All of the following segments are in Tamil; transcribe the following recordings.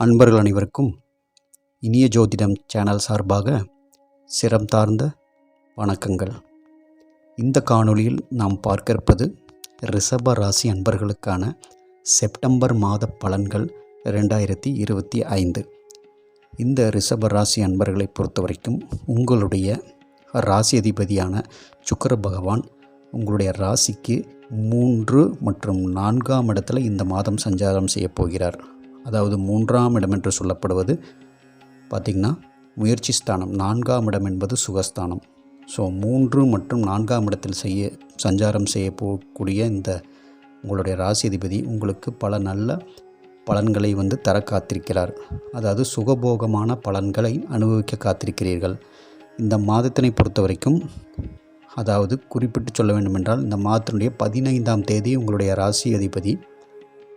அன்பர்கள் அனைவருக்கும் இனிய ஜோதிடம் சேனல் சார்பாக சிரம் தார்ந்த வணக்கங்கள். இந்த காணொளியில் நாம் பார்க்க இருப்பது ரிஷப ராசி அன்பர்களுக்கான செப்டம்பர் மாத பலன்கள் ரெண்டாயிரத்தி இருபத்தி ஐந்து. இந்த ரிஷப ராசி அன்பர்களை பொறுத்த வரைக்கும் உங்களுடைய ராசி அதிபதியான சுக்கர பகவான் உங்களுடைய ராசிக்கு மூன்று மற்றும் நான்காம் இடத்துல இந்த மாதம் சஞ்சாரம் செய்யப் போகிறார். அதாவது மூன்றாம் இடம் என்று சொல்லப்படுவது பார்த்திங்கன்னா முயற்சி ஸ்தானம். நான்காம் இடம் என்பது சுகஸ்தானம். ஸோ மூன்று மற்றும் நான்காம் இடத்தில் செய்ய சஞ்சாரம் செய்ய போகக்கூடிய இந்த உங்களுடைய ராசி அதிபதி உங்களுக்கு பல நல்ல பலன்களை வந்து தர காத்திருக்கிறார். அதாவது சுகபோகமான பலன்களை அனுபவிக்க காத்திருக்கிறீர்கள். இந்த மாதத்தினை பொறுத்த வரைக்கும் அதாவது குறிப்பிட்டு சொல்ல வேண்டுமென்றால் இந்த மாதத்தினுடைய பதினைந்தாம் தேதி உங்களுடைய ராசி அதிபதி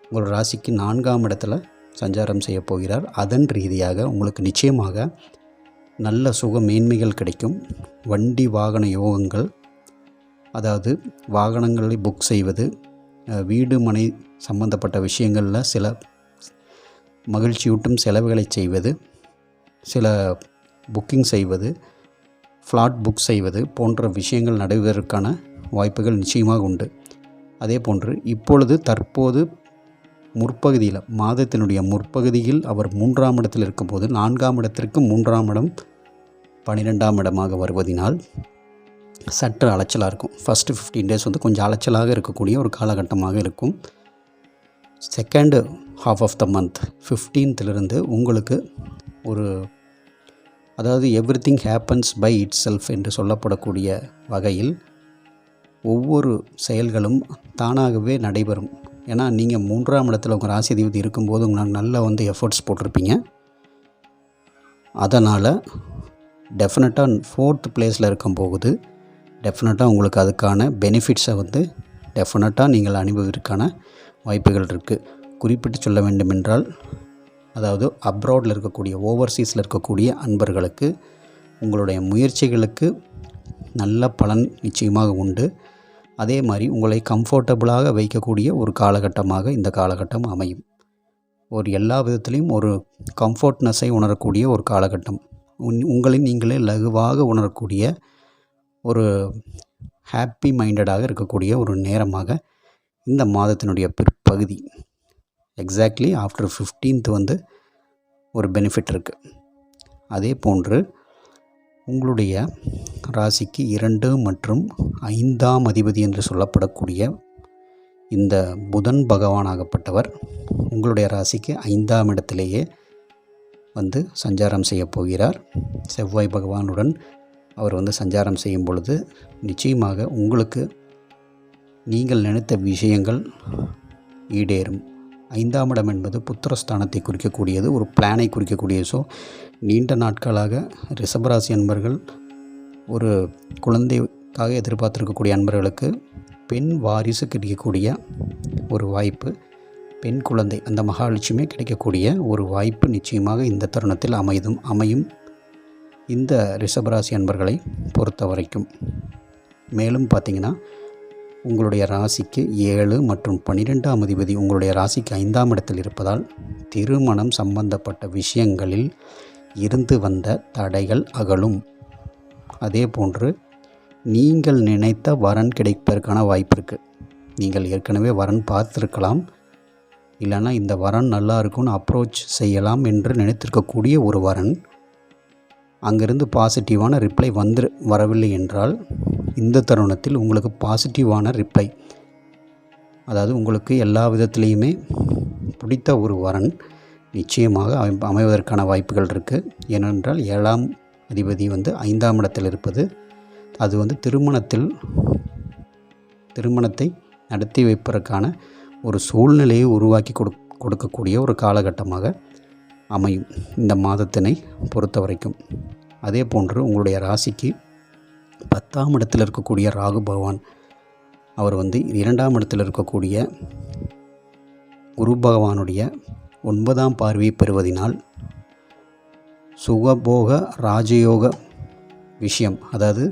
உங்கள் ராசிக்கு நான்காம் இடத்துல சஞ்சாரம் செய்ய போகிறார். அதன் ரீதியாக உங்களுக்கு நிச்சயமாக நல்ல சுக மேன்மைகள் கிடைக்கும். வண்டி வாகன யோகங்கள் அதாவது வாகனங்களை புக் செய்வது வீடு மனை சம்பந்தப்பட்ட விஷயங்களில் சில மகிழ்ச்சியூட்டும் செலவுகளை செய்வது சில புக்கிங் செய்வது ஃப்ளாட் புக் செய்வது போன்ற விஷயங்கள் நடைபெறுவதற்கான வாய்ப்புகள் நிச்சயமாக உண்டு. அதே போன்று இப்பொழுது தற்போது முற்பகுதியில் மாதத்தினுடைய முற்பகுதியில் அவர் மூன்றாம் இடத்தில் இருக்கும்போது நான்காம் இடத்திற்கு மூன்றாம் இடம் பன்னிரெண்டாம் இடமாக வருவதினால் சற்று அலைச்சலாக இருக்கும். ஃபஸ்ட்டு ஃபிஃப்டீன் டேஸ் வந்து கொஞ்சம் அலைச்சலாக இருக்கக்கூடிய ஒரு காலகட்டமாக இருக்கும். Second half of the month ஃபிஃப்டீன்த்திலிருந்து உங்களுக்கு ஒரு அதாவது everything happens by itself என்று சொல்லப்படக்கூடிய வகையில் ஒவ்வொரு செயல்களும் தானாகவே நடைபெறும். ஏன்னா நீங்கள் மூன்றாம் இடத்துல உங்கள் ராசி அதிபதி இருக்கும்போது உங்களால் நல்லா வந்து எஃபர்ட்ஸ் போட்டிருப்பீங்க. அதனால் டெஃபினட்டாக ஃபோர்த் பிளேஸில் இருக்கும் போகுது. டெஃபினட்டாக உங்களுக்கு அதுக்கான பெனிஃபிட்ஸை வந்து டெஃபினட்டாக நீங்கள் அனுபவிற்கான வாய்ப்புகள் இருக்குது குறிப்பிட்டு சொல்ல வேண்டுமென்றால் அதாவது அப்ராடில் இருக்கக்கூடிய ஓவர்சீஸில் இருக்கக்கூடிய அன்பர்களுக்கு உங்களுடைய முயற்சிகளுக்கு நல்ல பலன் நிச்சயமாக உண்டு. அதே மாதிரி உங்களை கம்ஃபர்டபுளாக வைக்கக்கூடிய ஒரு காலகட்டமாக இந்த காலகட்டம் அமையும். ஒரு எல்லா விதத்துலேயும் ஒரு கம்ஃபர்ட்னஸை உணரக்கூடிய ஒரு காலகட்டம். உன் உங்களை நீங்களே லகுவாக உணரக்கூடிய ஒரு ஹாப்பி மைண்டடாக இருக்கக்கூடிய ஒரு நேரமாக இந்த மாதத்தினுடைய பிற்பகுதி எக்ஸாக்ட்லி ஆஃப்டர் 15th வந்து ஒரு பெனிஃபிட் இருக்குது அதே போன்று உங்களுடைய ராசிக்கு இரண்டு மற்றும் ஐந்தாம் அதிபதி என்று சொல்லப்படக்கூடிய இந்த புதன் பகவானாகப்பட்டவர் உங்களுடைய ராசிக்கு ஐந்தாம் இடத்திலேயே வந்து சஞ்சாரம் செய்ய போகிறார். செவ்வாய் பகவானுடன் அவர் வந்து சஞ்சாரம் செய்யும் பொழுது நிச்சயமாக உங்களுக்கு நீங்கள் நினைத்த விஷயங்கள் ஈடேறும். ஐந்தாம் இடம் என்பது புத்திரஸ்தானத்தை குறிக்கக்கூடியது ஒரு பிளானை குறிக்கக்கூடியது. ஸோ நீண்ட நாட்களாக ரிஷபராசி அன்பர்கள் ஒரு குழந்தைக்காக எதிர்பார்த்திருக்கக்கூடிய அன்பர்களுக்கு பெண் வாரிசு கிடைக்கக்கூடிய ஒரு வாய்ப்பு பெண் குழந்தை அந்த மகாலட்சுமி கிடைக்கக்கூடிய ஒரு வாய்ப்பு நிச்சயமாக இந்த தருணத்தில் அமைதும் அமையும் இந்த ரிஷபராசி அன்பர்களை பொறுத்த வரைக்கும் மேலும் பார்த்தீங்கன்னா உங்களுடைய ராசிக்கு ஏழு மற்றும் பன்னிரெண்டாம் அதிபதி உங்களுடைய ராசிக்கு ஐந்தாம் இடத்தில் இருப்பதால் திருமணம் சம்பந்தப்பட்ட விஷயங்களில் இருந்து வந்த தடைகள் அகலும். அதே போன்று நீங்கள் நினைத்த வரன் கிடைப்பதற்கான வாய்ப்பு இருக்குது நீங்கள் ஏற்கனவே வரன் பார்த்துருக்கலாம். இல்லைன்னா இந்த வரன் நல்லா இருக்கும்னு அப்ரோச் செய்யலாம் என்று நினைத்திருக்கக்கூடிய ஒரு வரன். அங்கிருந்து பாசிட்டிவான ரிப்ளை வந்து வரவில்லை என்றால் இந்த தருணத்தில் உங்களுக்கு பாசிட்டிவான ரிப்ளை அதாவது உங்களுக்கு எல்லா விதத்துலேயுமே பிடித்த ஒரு வரன் நிச்சயமாக அமை- அமைவதற்கான வாய்ப்புகள் இருக்குது ஏனென்றால் ஏழாம் அதிபதி வந்து ஐந்தாம் இடத்தில் இருப்பது அது வந்து திருமணத்தில் திருமணத்தை நடத்தி வைப்பதற்கான ஒரு சூழ்நிலையை உருவாக்கி கொடு கொடுக்கக்கூடிய ஒரு காலகட்டமாக அமையும். இந்த மாதத்தினை பொறுத்த வரைக்கும் அதே போன்று உங்களுடைய ராசிக்கு பத்தாம் இடத்தில் இருக்கக்கூடிய ராகு பகவான் அவர் வந்து இரண்டாம் இடத்தில் இருக்கக்கூடிய குரு பகவானுடைய ஒன்பதாம் பார்வையை பெறுவதினால் சுகபோக ராஜயோக விஷயம் அதாவது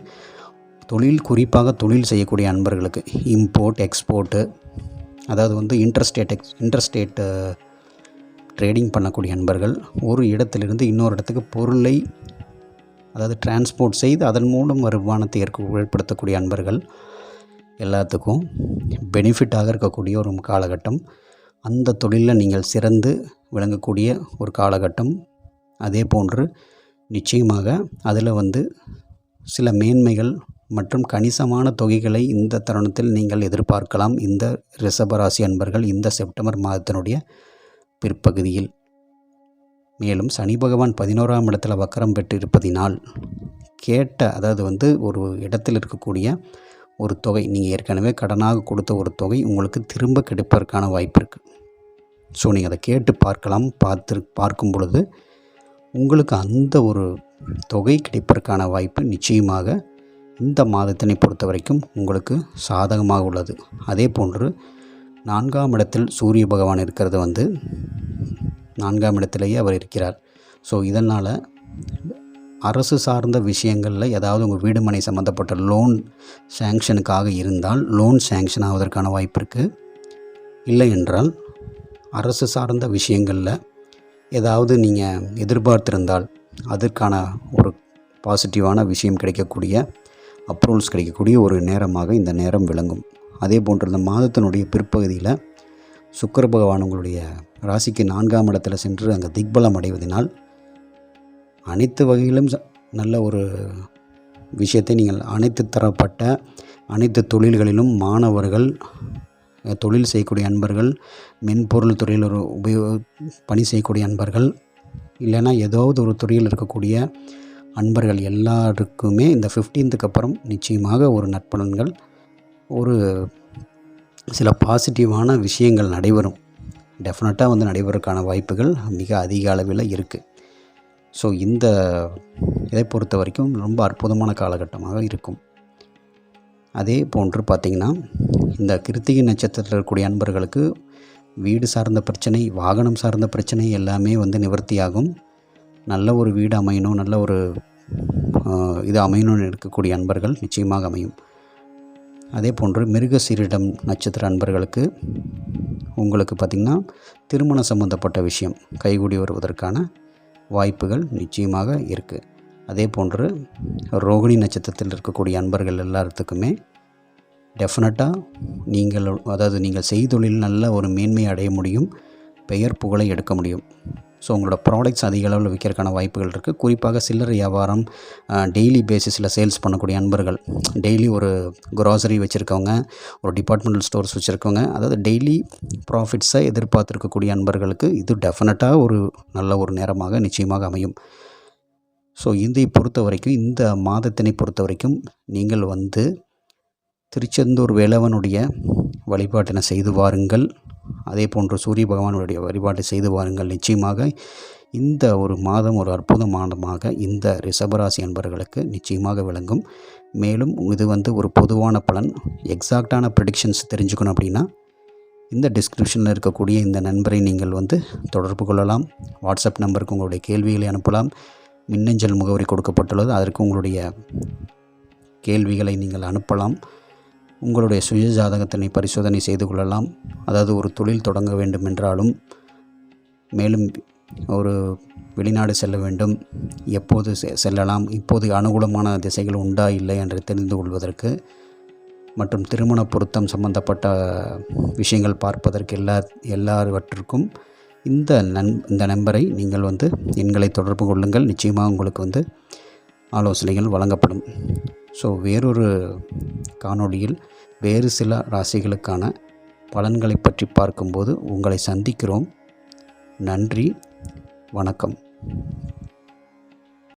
தொழில் குறிப்பாக தொழில் செய்யக்கூடிய அன்பர்களுக்கு இம்போர்ட் எக்ஸ்போர்ட்டு அதாவது வந்து இன்டர்ஸ்டேட் எக்ஸ் இன்டர்ஸ்டேட் ட்ரேடிங் பண்ணக்கூடிய அன்பர்கள் ஒரு இடத்திலிருந்து இன்னொரு இடத்துக்கு பொருளை அதாவது டிரான்ஸ்போர்ட் செய்து அதன் மூலம் வருமானத்தை ஏற்க ஏற்படுத்தக்கூடிய அன்பர்கள் எல்லாத்துக்கும் பெனிஃபிட்டாக இருக்கக்கூடிய ஒரு காலகட்டம். அந்த தொழிலில் நீங்கள் சிறந்து விளங்கக்கூடிய ஒரு காலகட்டம். அதே போன்று நிச்சயமாக அதில் வந்து சில மேன்மைகள் மற்றும் கணிசமான தொகைகளை இந்த தருணத்தில் நீங்கள் எதிர்பார்க்கலாம். இந்த ரிஷபராசி அன்பர்கள் இந்த செப்டம்பர் மாதத்தினுடைய பிற்பகுதியில். மேலும் சனி பகவான் பதினோராம் இடத்துல வக்கரம் பெற்று இருப்பதினால் கேட்ட அதாவது வந்து ஒரு இடத்தில் இருக்கக்கூடிய ஒரு தொகை நீங்கள் ஏற்கனவே கடனாக கொடுத்த ஒரு தொகை உங்களுக்கு திரும்ப கிடைப்பதற்கான வாய்ப்பு இருக்குது ஸோ நீங்கள் அதை கேட்டு பார்க்கலாம். பார்த்து பார்க்கும் பொழுது உங்களுக்கு அந்த ஒரு தொகை கிடைப்பதற்கான வாய்ப்பு நிச்சயமாக இந்த மாதத்தினை பொறுத்த வரைக்கும் உங்களுக்கு சாதகமாக உள்ளது. அதே போன்று நான்காம் இடத்தில் சூரிய பகவான் இருக்கிறது வந்து நான்காம் இடத்திலேயே அவர் இருக்கிறார். ஸோ இதனால் அரசு சார்ந்த விஷயங்களில் ஏதாவது உங்கள் வீடுமனை சம்மந்தப்பட்ட லோன் சேங்ஷனுக்காக இருந்தால் லோன் சேங்ஷன் ஆவதற்கான வாய்ப்பு இருக்குது இல்லை என்றால் அரசு சார்ந்த விஷயங்களில் ஏதாவது நீங்கள் எதிர்பார்த்திருந்தால் அதற்கான ஒரு பாசிட்டிவான விஷயம் கிடைக்கக்கூடிய அப்ரூவல்ஸ் கிடைக்கக்கூடிய ஒரு நேரமாக இந்த நேரம் விளங்கும். அதே போன்று இந்த மாதத்தினுடைய பிற்பகுதியில் சுக்கர பகவான் உங்களுடைய ராசிக்கு நான்காம் இடத்துல சென்று அங்கே திக்பலம் அடைவதனால் அனைத்து வகையிலும் நல்ல ஒரு விஷயத்தை நீங்கள் அனைத்து தரப்பட்ட அனைத்து தொழில்களிலும் மாணவர்கள் தொழில் செய்யக்கூடிய அன்பர்கள் மென்பொருள் துறையில் ஒரு உபயோ பணி செய்யக்கூடிய அன்பர்கள் இல்லைன்னா ஏதாவது ஒரு துறையில் இருக்கக்கூடிய அன்பர்கள் எல்லாருக்குமே இந்த ஃபிஃப்டீன்த்துக்கு அப்புறம் நிச்சயமாக ஒரு நற்பலன்கள் ஒரு சில பாசிட்டிவான விஷயங்கள் நடைபெறும். டெஃபினட்டாக வந்து நடைபெறக்கான வாய்ப்புகள் மிக அதிக அளவில் இருக்குது ஸோ இந்த இதை பொறுத்த வரைக்கும் ரொம்ப அற்புதமான காலகட்டமாக இருக்கும். அதே போன்று பார்த்திங்கன்னா இந்த கிருத்திகை நட்சத்திரத்தில் இருக்கக்கூடிய அன்பர்களுக்கு வீடு சார்ந்த பிரச்சனை வாகனம் சார்ந்த பிரச்சனை எல்லாமே வந்து நிவர்த்தியாகும். நல்ல ஒரு வீடு அமையணும் நல்ல ஒரு இது அமையணும்னு இருக்கக்கூடிய அன்பர்கள் நிச்சயமாக அமையும். அதே போன்று மிருகசீரிடம் நட்சத்திர அன்பர்களுக்கு உங்களுக்கு பார்த்திங்கன்னா திருமணம் சம்மந்தப்பட்ட விஷயம் கைகூடி வருவதற்கான வாய்ப்புகள் நிச்சயமாக இருக்குது அதே போன்று ரோகிணி நட்சத்திரத்தில் இருக்கக்கூடிய அன்பர்கள் எல்லாத்துக்குமே டெஃபினட்டாக நீங்கள் அதாவது நீங்கள் செய்தொழில் நல்ல ஒரு மேன்மை அடைய முடியும் பெயர் புகழை எடுக்க முடியும். ஸோ உங்களோட ப்ராடக்ட்ஸ் அதிக அளவில் விற்கிறதுக்கான வாய்ப்புகள் இருக்குது குறிப்பாக சில்லறை வியாபாரம் டெய்லி பேசிஸில் சேல்ஸ் பண்ணக்கூடிய அன்பர்கள் டெய்லி ஒரு க்ராசரி வச்சுருக்கவங்க ஒரு டிபார்ட்மெண்டல் ஸ்டோர்ஸ் வச்சுருக்கவங்க அதாவது டெய்லி ப்ராஃபிட்ஸை எதிர்பார்த்துருக்கக்கூடிய அன்பர்களுக்கு இது டெஃபினட்டாக ஒரு நல்ல ஒரு நேரமாக நிச்சயமாக அமையும். ஸோ இதை பொறுத்த வரைக்கும் இந்த மாதத்தினை பொறுத்த வரைக்கும் நீங்கள் வந்து திருச்செந்தூர் வேலவனுடைய வழிபாட்டினை செய்து வாருங்கள். அதே போன்று சூரிய பகவானுடைய வழிபாட்டை செய்து வாருங்கள். நிச்சயமாக இந்த ஒரு மாதம் ஒரு அற்புத மாதமாக இந்த ரிஷபராசி என்பவர்களுக்கு நிச்சயமாக விளங்கும். மேலும் இது வந்து ஒரு பொதுவான பலன். எக்ஸாக்டான ப்ரெடிக்ஷன்ஸ் தெரிஞ்சுக்கணும் அப்படின்னா இந்த டிஸ்கிரிப்ஷனில் இருக்கக்கூடிய இந்த நண்பரை நீங்கள் வந்து தொடர்பு கொள்ளலாம். வாட்ஸ்அப் நம்பருக்கு உங்களுடைய கேள்விகளை அனுப்பலாம். மின்னஞ்சல் முகவரி கொடுக்கப்பட்டுள்ளது. அதற்கு உங்களுடைய கேள்விகளை நீங்கள் அனுப்பலாம். உங்களுடைய சுய ஜாதகத்தினை பரிசோதனை செய்து கொள்ளலாம். அதாவது ஒரு தொழில் தொடங்க வேண்டும் என்றாலும் மேலும் ஒரு வெளிநாடு செல்ல வேண்டும். எப்போது செல்லலாம்? இப்போது அனுகூலமான திசைகள் உண்டா இல்லை என்று தெரிந்து கொள்வதற்கு மற்றும் திருமண பொருத்தம் சம்பந்தப்பட்ட விஷயங்கள் பார்ப்பதற்கு எல்லா எல்லாவற்றிற்கும் இந்த நன் இந்த நம்பரை நீங்கள் வந்து எண்களை தொடர்பு கொள்ளுங்கள். நிச்சயமாக உங்களுக்கு வந்து ஆலோசனைகள் வழங்கப்படும். ஸோ வேறொரு காணொளியில் வேறு சில ராசிகளுக்கான பலன்களை பற்றி பார்க்கும்போது உங்களை சந்திக்கிறோம். நன்றி. வணக்கம்.